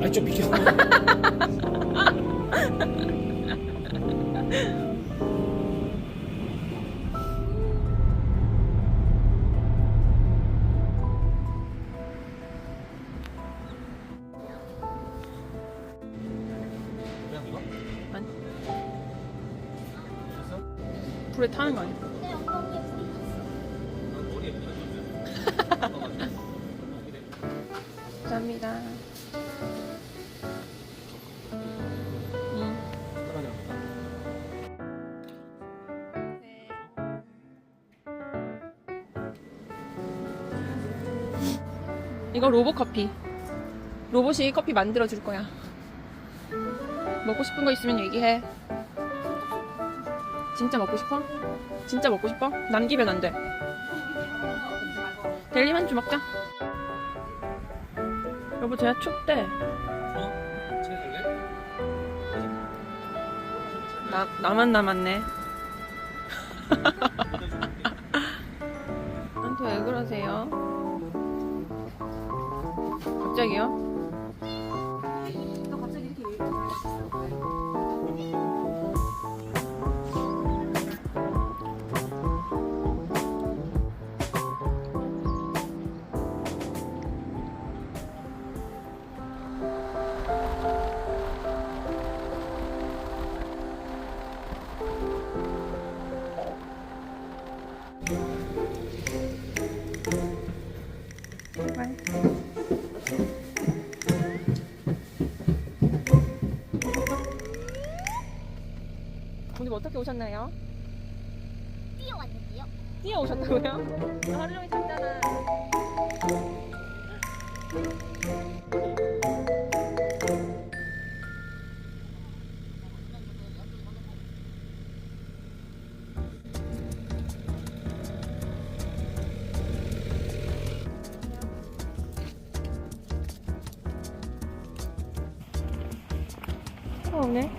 아니 좀 비켜. 불에 타는 거 아니야? 묻어가지고. 감사합니다. 이거 로봇 커피. 로봇이 커피 만들어 줄 거야. 먹고 싶은 거 있으면 얘기해. 진짜 먹고 싶어? 진짜 먹고 싶어? 남기면 안 돼. 델리 만주 먹자. 여보, 제가 춥대. 어? 나, 나만 남았네. 갑자기요? 너 오셨나요? 뛰어왔는데요. 뛰어오셨다고요? 나 하루 종일 잤잖아. 차가우네.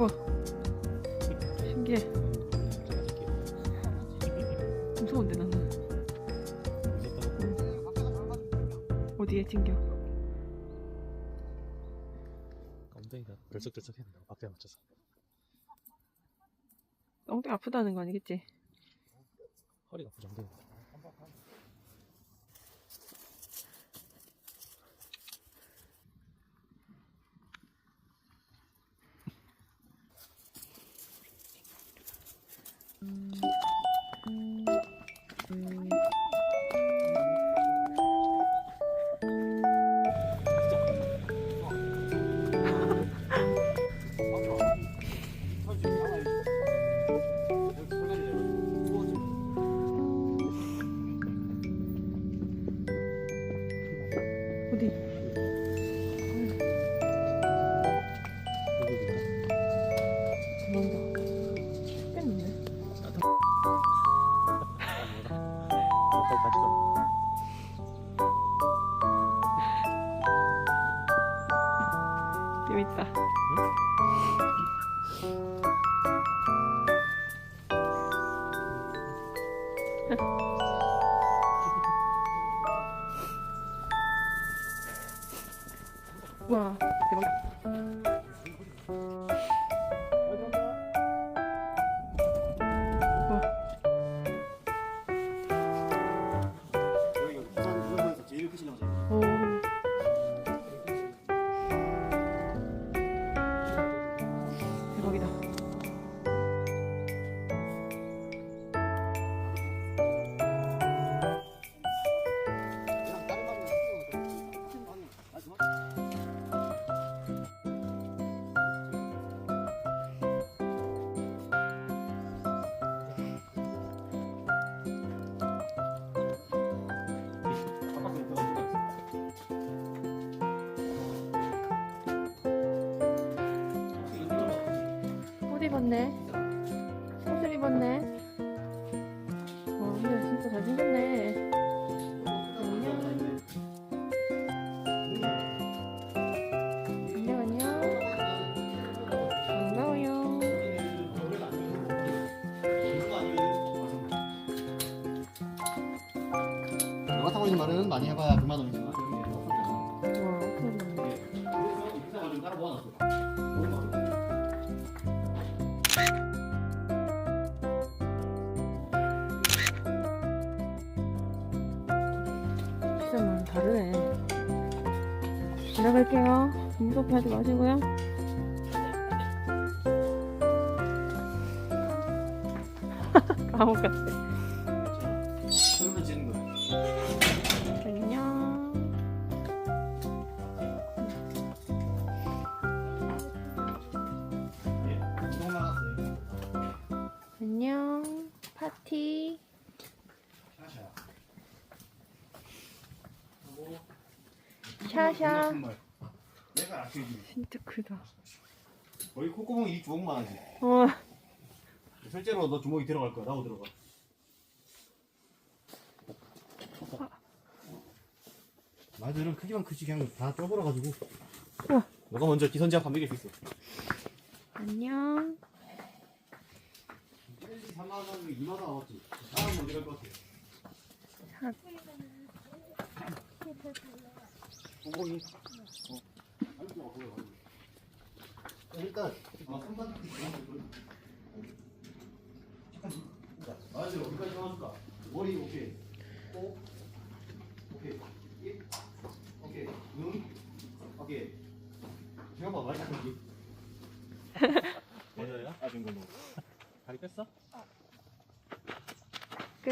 우와. 신기해. 무서운데 나는. 어디에 튕겨? 엉덩이가 들썩들썩했네. 밖에 맞춰서. 엉덩이 아프다는 거 아니겠지? 허리가 부정됩니다. mm Wait. Hmm? 입었네. 옷을 입었네. 어, 근데 진짜 잘생겼네. 많이 해봐야 그만 원이지 다르네. 지나갈게요. 무섭게 하지 마시고요. 감옥 같아. 그러면 지는 거야 안녕. 예, 안녕. 파티. 샤샤 샤샤. 내가 진짜 크다. 거의 콧구멍이 이 주먹만 하지. 어, 실제로 너 주먹이 들어갈 거야. 나도 들어가. 말들은 크기만 크지 그냥 다 쪄버려가지고. 우와. 너가 먼저 기선제압 안 먹일 수 있어. 안녕. 3만 원, 2만 원 나왔지. 다음 어디 갈것 같아 콧 구멍이 어 아이고 아파요 아이고. 일단 아 3만 잠깐 맞아 어디까지 잡아줄까 머리 오케이 코 오케이 입 오케이 눈 오케이 제가 봐 말이 안 되지 뭐야? 아 정도 뭐 다리 뺐어? 끝.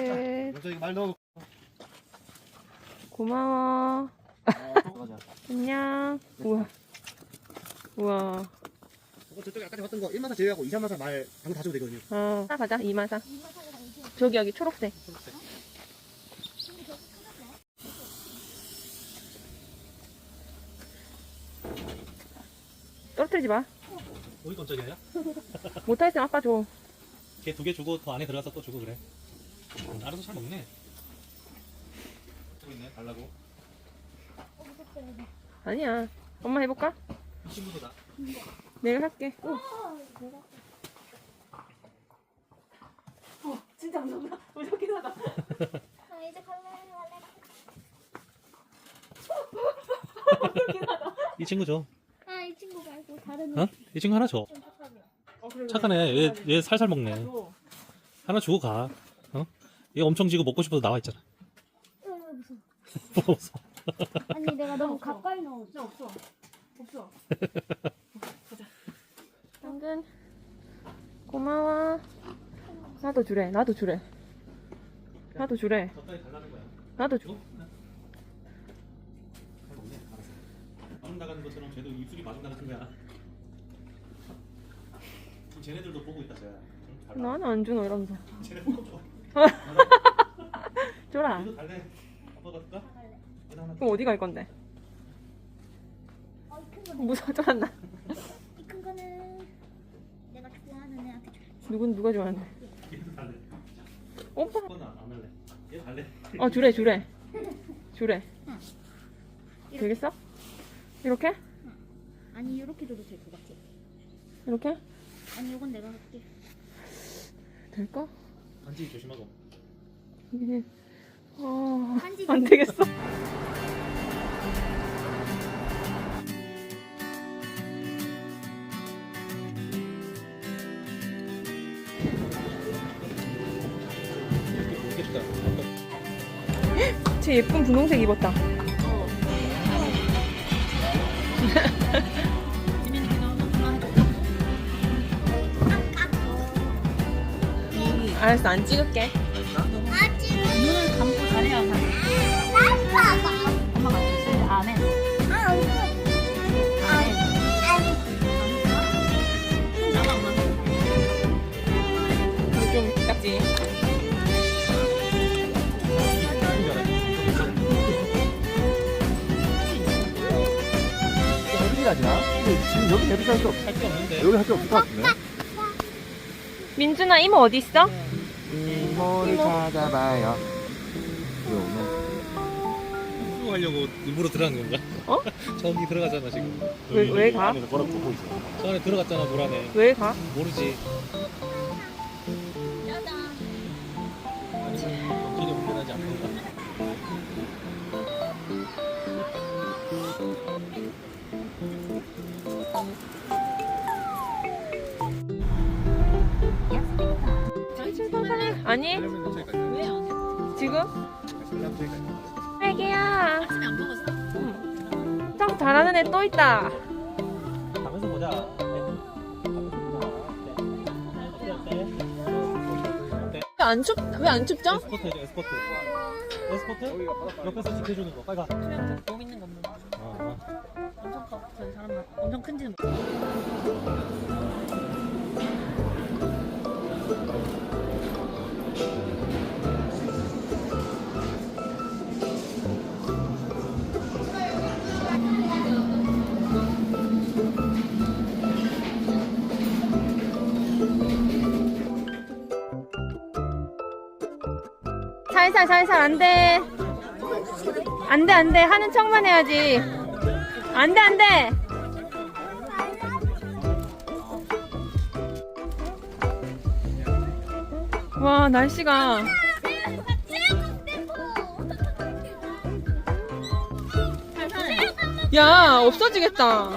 먼저 이거 말 넣어 고마워. 안녕. 우와. 우와. 저거 저쪽에 아까 봤던 거 1마사 제외하고 2, 3마사 말 방금 다 줘도 되거든요 어, 하나 가자. 이마사. 저기 여기 초록색. 떨어뜨리지 마. 어디 깜짝이야? 못하겠으면 아빠 줘. 걔 두 개 주고 더 안에 들어가서 또 주고 그래. 음, 알아서 잘 먹네. 또 있네. 달라고. 아니야. 엄마 해볼까? 나. 내가 할게. 진짜 무섭다. 무섭긴 하다. 아, 이제 갈래, 갈래. 이 친구 줘. 아, 이 친구 말고 다른 어? 이 친구 하나 줘. 좀 착하네요. 착하네. 얘, 얘 살살 먹네. 하나 주고 가. 어? 얘 엄청 지고 먹고 싶어서 나와 있잖아. 어, 무서워. 무서워. 아니, 내가 너무 가까이 넣었어. 없어. 없어. 당근. 고마워. 나도 주래. 나도 주래. 나도 주래. 적당히 달라는 거야. 나도 줘. 줘? 잘 먹네. 알았어. 마중 나가는 것처럼 쟤도 입술이 마중 나가는 거야. 지금 쟤네들도 보고 있다, 쟤. 응. 나는 안 주노 이러면서. 쟤네 보고 줘. 줘라. 달래. 아빠가 줄까? 그럼 어디 갈 건데? 어, 이큰 거는. 무서워 쫄았나? 이큰 거는 내가 좋아하는 애한테 줘. 누군 누가 좋아하는데? 얘도 달래. 오빠. 안 할래. 얘 달래. 어 주래 주래. 주래. 응. 되겠어? 이렇게? 아니, 이렇게 줘도 될 것 같아. 이렇게? 아니, 이건 내가 할게. 될까? 반지 조심하고. 이게 어... 안 되겠어. 제 예쁜 분홍색 입었다. 알았어 안 찍을게. 가지나? 지금 여기 있어 할게 없는데. 여기 할게 없을 것 같은데 민준아 이모 어디 있어? 이모를 찾아봐요. 요는 수하려고 일부러 들어간 건가? 어? 저기 들어가잖아 지금. 왜- 왜 가? 안에서 뭐라고 보고 있어. 저 안에 들어갔잖아 물 안에. 왜 가? 모르지. 아니 지금? 애기야 참 잘하는 애 또 있다 가면서 보자. 네. 왜안 춥, 왜 안 춥죠? 에스코트 해줘 에스코트. 에스코트? 옆에서 지켜주는 거. 빨리 가. 너무 있는 거 없는 거. 엄청 커. 저 사람 엄청 큰지 살살 살살 안돼. 안돼 안돼. 하는 척만 해야지. 안돼 안돼 와 날씨가. 야 없어지겠다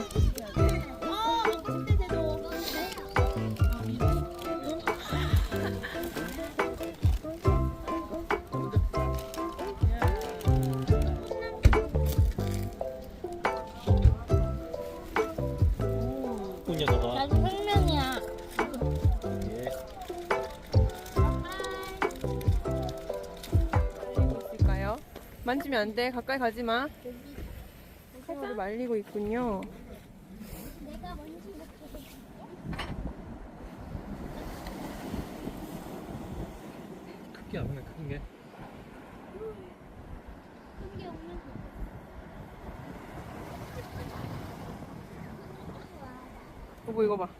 만지면 안 돼. 가까이 가지 마. 새우를 말리고 있군요. 내가. 크게 안 오네 큰 게. 큰게 없는 거. 여보 이거 봐. 가